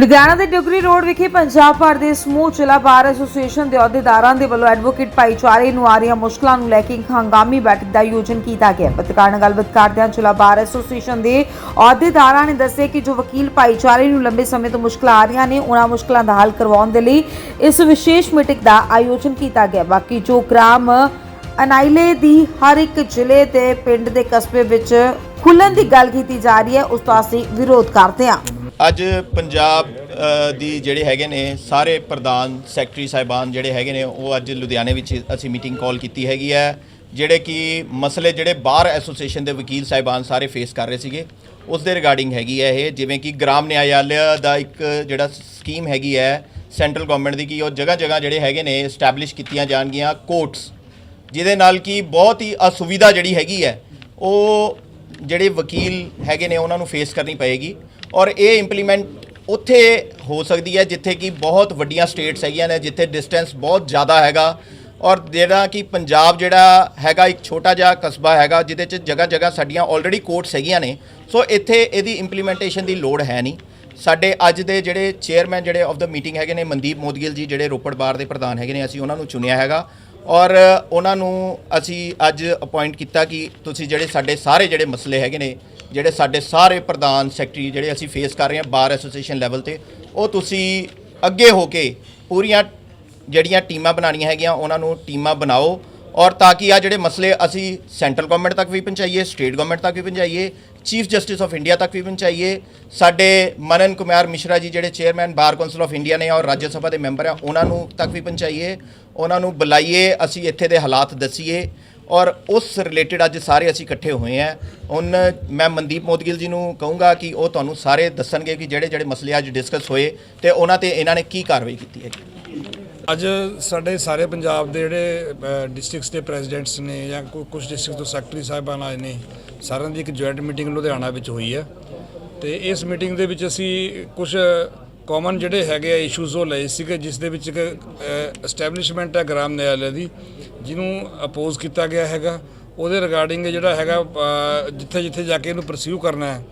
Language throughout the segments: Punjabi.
ਲੁਧਿਆਣਾ ਦੇ ਡਿਗਰੀ ਰੋਡ ਵਿਖੇ ਪੰਜਾਬ ਭਰ ਦੇ ਸਮੂਹ ਜ਼ਿਲ੍ਹਾ ਬਾਰ ਐਸੋਸੀਏਸ਼ਨ ਦੇ ਅਹੁਦੇਦਾਰਾਂ ਦੇ ਵੱਲੋਂ ਐਡਵੋਕੇਟ ਭਾਈਚਾਰੇ ਨੂੰ ਆ ਰਹੀਆਂ ਮੁਸ਼ਕਲਾਂ ਨੂੰ ਲੈ ਕੇ ਇੱਕ ਹੰਗਾਮੀ ਬੈਠਕ ਦਾ ਆਯੋਜਨ ਕੀਤਾ ਗਿਆ। ਪੱਤਰਕਾਰ ਨਾਲ ਗੱਲਬਾਤ ਕਰਦਿਆਂ ਜ਼ਿਲ੍ਹਾ ਬਾਰ ਐਸੋਸੀਏਸ਼ਨ ਦੇ ਅਹੁਦੇਦਾਰਾਂ ਨੇ ਦੱਸਿਆ ਕਿ ਜੋ ਵਕੀਲ ਭਾਈਚਾਰੇ ਨੂੰ ਲੰਬੇ ਸਮੇਂ ਤੋਂ ਮੁਸ਼ਕਲਾਂ ਆ ਰਹੀਆਂ ਨੇ, ਉਹਨਾਂ ਮੁਸ਼ਕਲਾਂ ਦਾ ਹੱਲ ਕਰਵਾਉਣ ਦੇ ਲਈ ਇਸ ਵਿਸ਼ੇਸ਼ ਮੀਟਿੰਗ ਦਾ ਆਯੋਜਨ ਕੀਤਾ ਗਿਆ। ਬਾਕੀ ਜੋ ਗ੍ਰਾਮ ਅਨਾਈਲੇ ਦੀ ਹਰ ਇੱਕ ਜ਼ਿਲ੍ਹੇ ਤੇ ਪਿੰਡ ਦੇ ਕਸਬੇ ਵਿੱਚ ਖੁੱਲਣ ਦੀ ਗੱਲ ਕੀਤੀ ਜਾ ਰਹੀ ਹੈ, ਉਸ ਤੋਂ ਅਸੀਂ ਵਿਰੋਧ ਕਰਦੇ ਹਾਂ। ਅੱਜ ਪੰਜਾਬ ਦੀ ਜਿਹੜੇ ਹੈਗੇ ਨੇ ਸਾਰੇ ਪ੍ਰਧਾਨ ਸੈਕਟਰੀ ਸਾਹਿਬਾਨ ਜਿਹੜੇ ਹੈਗੇ ਨੇ, ਉਹ ਅੱਜ ਲੁਧਿਆਣੇ ਵਿੱਚ ਅਸੀਂ ਮੀਟਿੰਗ ਕਾਲ ਕੀਤੀ ਹੈਗੀ ਹੈ, ਜਿਹੜੇ ਕਿ ਮਸਲੇ ਜਿਹੜੇ ਬਾਹਰ ਐਸੋਸੀਏਸ਼ਨ ਦੇ ਵਕੀਲ ਸਾਹਿਬਾਨ ਸਾਰੇ ਫੇਸ ਕਰ ਰਹੇ ਸੀਗੇ, ਉਸ ਦੇ ਰਿਗਾਰਡਿੰਗ ਹੈਗੀ ਹੈ ਇਹ, ਜਿਵੇਂ ਕਿ ਗ੍ਰਾਮ ਨਿਆਇਆਲਿਆ ਦਾ ਇੱਕ ਜਿਹੜਾ ਸਕੀਮ ਹੈਗੀ ਹੈ ਸੈਂਟਰਲ ਗਵਰਨਮੈਂਟ ਦੀ, ਕਿ ਉਹ ਜਗ੍ਹਾ ਜਗ੍ਹਾ ਜਿਹੜੇ ਹੈਗੇ ਨੇ ਸਟੈਬਲਿਸ਼ ਕੀਤੀਆਂ ਜਾਣਗੀਆਂ ਕੋਰਟਸ ਜਿਹਦੇ ਨਾਲ ਕਿ ਬਹੁਤ ਹੀ ਅਸੁਵਿਧਾ ਜਿਹੜੀ ਹੈਗੀ ਹੈ, ਉਹ ਜਿਹੜੇ ਵਕੀਲ ਹੈਗੇ ਨੇ, ਉਹਨਾਂ ਨੂੰ ਫੇਸ ਕਰਨੀ ਪਏਗੀ। ਔਰ ਇਹ ਇੰਪਲੀਮੈਂਟ ਉੱਥੇ ਹੋ ਸਕਦੀ ਹੈ, ਜਿੱਥੇ ਕਿ ਬਹੁਤ ਵੱਡੀਆਂ ਸਟੇਟਸ ਹੈਗੀਆਂ ਨੇ, ਜਿੱਥੇ ਡਿਸਟੈਂਸ ਬਹੁਤ ਜ਼ਿਆਦਾ ਹੈਗਾ। ਔਰ ਜਿਹੜਾ ਕਿ ਪੰਜਾਬ ਜਿਹੜਾ ਹੈਗਾ, ਇੱਕ ਛੋਟਾ ਜਿਹਾ ਕਸਬਾ ਹੈਗਾ, ਜਿਹਦੇ 'ਚ ਜਗ੍ਹਾ ਜਗ੍ਹਾ ਸਾਡੀਆਂ ਆਲਰੇਡੀ ਕੋਰਟਸ ਹੈਗੀਆਂ ਨੇ। ਸੋ ਇੱਥੇ ਇਹਦੀ ਇੰਪਲੀਮੈਂਟੇਸ਼ਨ ਦੀ ਲੋੜ ਹੈ ਨਹੀਂ। ਸਾਡੇ ਅੱਜ ਦੇ ਜਿਹੜੇ ਚੇਅਰਮੈਨ ਜਿਹੜੇ ਆਫ ਦਾ ਮੀਟਿੰਗ ਹੈਗੇ ਨੇ, ਮਨਦੀਪ ਮੋਦਗਿਲ ਜੀ, ਜਿਹੜੇ ਰੋਪੜ ਬਾਰ ਦੇ ਪ੍ਰਧਾਨ ਹੈਗੇ ਨੇ, ਅਸੀਂ ਉਹਨਾਂ ਨੂੰ ਚੁਣਿਆ ਹੈਗਾ। ਔਰ ਉਹਨਾਂ ਨੂੰ ਅਸੀਂ ਅੱਜ ਅਪਾਇੰਟ ਕੀਤਾ ਕਿ ਤੁਸੀਂ ਜਿਹੜੇ ਸਾਡੇ ਸਾਰੇ ਜਿਹੜੇ ਮਸਲੇ ਹੈਗੇ ਨੇ, ਜਿਹੜੇ ਸਾਡੇ ਸਾਰੇ ਪ੍ਰਧਾਨ ਸੈਕਟਰੀ ਜਿਹੜੇ ਅਸੀਂ ਫੇਸ ਕਰ ਰਹੇ ਹਾਂ ਬਾਰ ਐਸੋਸੀਏਸ਼ਨ ਲੈਵਲ ਤੇ, ਉਹ ਤੁਸੀਂ ਅੱਗੇ ਹੋ ਕੇ ਪੂਰੀਆਂ ਜਿਹੜੀਆਂ ਟੀਮਾਂ ਬਣਾਉਣੀਆਂ ਹੈਗੀਆਂ, ਉਹਨਾਂ ਨੂੰ ਟੀਮਾਂ ਬਣਾਓ ਔਰ ਤਾਂ ਕਿ ਆ ਜਿਹੜੇ ਮਸਲੇ ਅਸੀਂ ਸੈਂਟਰਲ ਗਵਰਨਮੈਂਟ ਤੱਕ ਵੀ ਪਹੁੰਚਾਈਏ ਸਟੇਟ ਗਵਰਨਮੈਂਟ ਤੱਕ ਵੀ ਪਹੁੰਚਾਈਏ ਚੀਫ ਜਸਟਿਸ ਆਫ ਇੰਡੀਆ ਤੱਕ ਵੀ ਪਹੁੰਚਾਈਏ, ਸਾਡੇ ਮਨਨ ਕੁਮਾਰ ਮਿਸ਼ਰਾ ਜੀ ਜਿਹੜੇ chairman bar council of India ਨੇ ਔਰ ਰਾਜ ਸਭਾ ਦੇ ਮੈਂਬਰ ਆ, ਉਹਨਾਂ ਨੂੰ ਤੱਕ ਵੀ ਪਹੁੰਚਾਈਏ, ਉਹਨਾਂ ਨੂੰ ਬੁਲਾਈਏ, ਅਸੀਂ ਇੱਥੇ ਦੇ ਹਾਲਾਤ ਦੱਸੀਏ ਔਰ ਉਸ ਰਿਲੇਟਡ ਅੱਜ ਸਾਰੇ ਅਸੀਂ ਇਕੱਠੇ ਹੋਏ ਆ। ਹੁਣ ਮੈਂ ਮਨਦੀਪ ਮੋਦਗਿਲ ਜੀ ਨੂੰ ਕਹੂੰਗਾ ਕਿ ਉਹ ਤੁਹਾਨੂੰ ਸਾਰੇ ਦੱਸਣਗੇ ਕਿ ਜਿਹੜੇ ਜਿਹੜੇ ਮਸਲੇ ਅੱਜ ਡਿਸਕਸ ਹੋਏ ਤੇ ਉਹਨਾਂ ਤੇ ਇਹਨਾਂ ਨੇ ਕੀ ਕਾਰਵਾਈ ਕੀਤੀ ਹੈ। ਅੱਜ ਸਾਡੇ ਸਾਰੇ ਪੰਜਾਬ ਦੇ ਜਿਹੜੇ ਡਿਸਟ੍ਰਿਕਟਸ ਦੇ ਪ੍ਰੈਜ਼ੀਡੈਂਟਸ ਨੇ ਜਾਂ ਕੁਝ ਡਿਸਟ੍ਰਿਕਟ ਤੋਂ ਸੈਕਟਰੀ ਸਾਹਿਬਾਨ ਆਏ ਨੇ, ਸਾਰਿਆਂ ਦੀ ਇੱਕ ਜੁਆਇੰਟ ਮੀਟਿੰਗ ਲੁਧਿਆਣਾ ਵਿੱਚ ਹੋਈ ਹੈ। ਤੇ ਇਸ ਮੀਟਿੰਗ ਦੇ ਵਿੱਚ ਅਸੀਂ ਕੁਝ ਕਾਮਨ ਜਿਹੜੇ ਹੈਗੇ ਆ ਇਸ਼ੂਜ਼ ਉਹ ਲਏ ਸੀਗੇ, ਜਿਸ ਦੇ ਵਿੱਚ ਇੱਕ ਐਸਟੈਬਲਿਸ਼ਮੈਂਟ ਹੈ ਗ੍ਰਾਮ ਨਿਆਇਲੇ ਦੀ, ਜਿਹਨੂੰ ਅਪੋਜ਼ ਕੀਤਾ ਗਿਆ ਹੈਗਾ। ਉਹਦੇ ਰਿਗਾਰਡਿੰਗ ਜਿਹੜਾ ਹੈਗਾ ਜਿੱਥੇ ਜਿੱਥੇ ਜਾ ਕੇ ਇਹਨੂੰ ਪਰਸਿਊ ਕਰਨਾ ਹੈ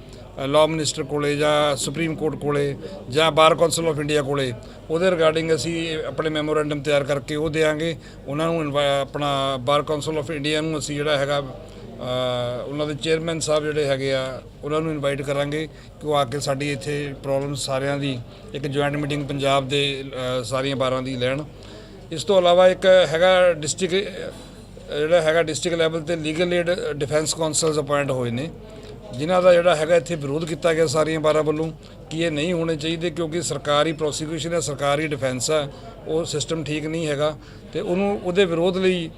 ਲਾਅ ਮਿਨਿਸਟਰ ਕੋਲੇ ਜਾਂ ਸੁਪਰੀਮ ਕੋਰਟ ਕੋਲੇ ਜਾਂ ਬਾਰ ਕੌਂਸਲ ਆਫ ਇੰਡੀਆ ਕੋਲੇ, ਉਹਦੇ ਰਿਗਾਰਡਿੰਗ ਅਸੀਂ ਆਪਣੇ ਮੈਮੋਰੈਂਡਮ ਤਿਆਰ ਕਰਕੇ ਉਹ ਦੇਾਂਗੇ ਉਹਨਾਂ ਨੂੰ ਇਨਵਾ- ਆਪਣਾ ਬਾਰ ਕੌਂਸਲ ਆਫ ਇੰਡੀਆ ਨੂੰ ਅਸੀਂ ਜਿਹੜਾ ਹੈਗਾ ਉਹਨਾਂ ਦੇ ਚੇਅਰਮੈਨ ਸਾਹਿਬ ਜਿਹੜੇ ਹੈਗੇ ਆ, ਉਹਨਾਂ ਨੂੰ ਇਨਵਾਈਟ ਕਰਾਂਗੇ ਕਿ ਉਹ ਆ ਕੇ ਸਾਡੀ ਇੱਥੇ ਪ੍ਰੋਬਲਮ ਸਾਰਿਆਂ ਦੀ, ਇੱਕ ਜੁਆਇੰਟ ਮੀਟਿੰਗ ਪੰਜਾਬ ਦੇ ਸਾਰੀਆਂ ਬਾਰਾਂ ਦੀ ਲੈਣ। ਇਸ ਤੋਂ ਇਲਾਵਾ ਇੱਕ ਹੈਗਾ ਡਿਸਟ੍ਰਿਕਟ ਜਿਹੜਾ ਹੈਗਾ ਡਿਸਟ੍ਰਿਕਟ ਲੈਵਲ ਤੇ legal aid defence counsels appoint ਹੋਏ ਨੇ। ਜਿਨ੍ਹਾਂ ਦਾ ਜਿਹੜਾ ਹੈਗਾ ਇੱਥੇ ਵਿਰੋਧ ਕੀਤਾ ਗਿਆ ਸਾਰੀਆਂ ਬਾਰਾਂ ਵੱਲੋਂ, ਕਿ ਇਹ ਨਹੀਂ ਹੋਣੇ ਚਾਹੀਦੇ ਕਿਉਂਕਿ ਸਰਕਾਰੀ ਪ੍ਰੋਸੀਕਿਊਸ਼ਨ ਹੈ, ਸਰਕਾਰੀ ਡਿਫੈਂਸ ਹੈ, ਉਹ ਸਿਸਟਮ ਠੀਕ ਨਹੀਂ ਹੈਗਾ ਤੇ ਉਹਨੂੰ, ਉਹਦੇ ਵਿਰੋਧ ਲਈ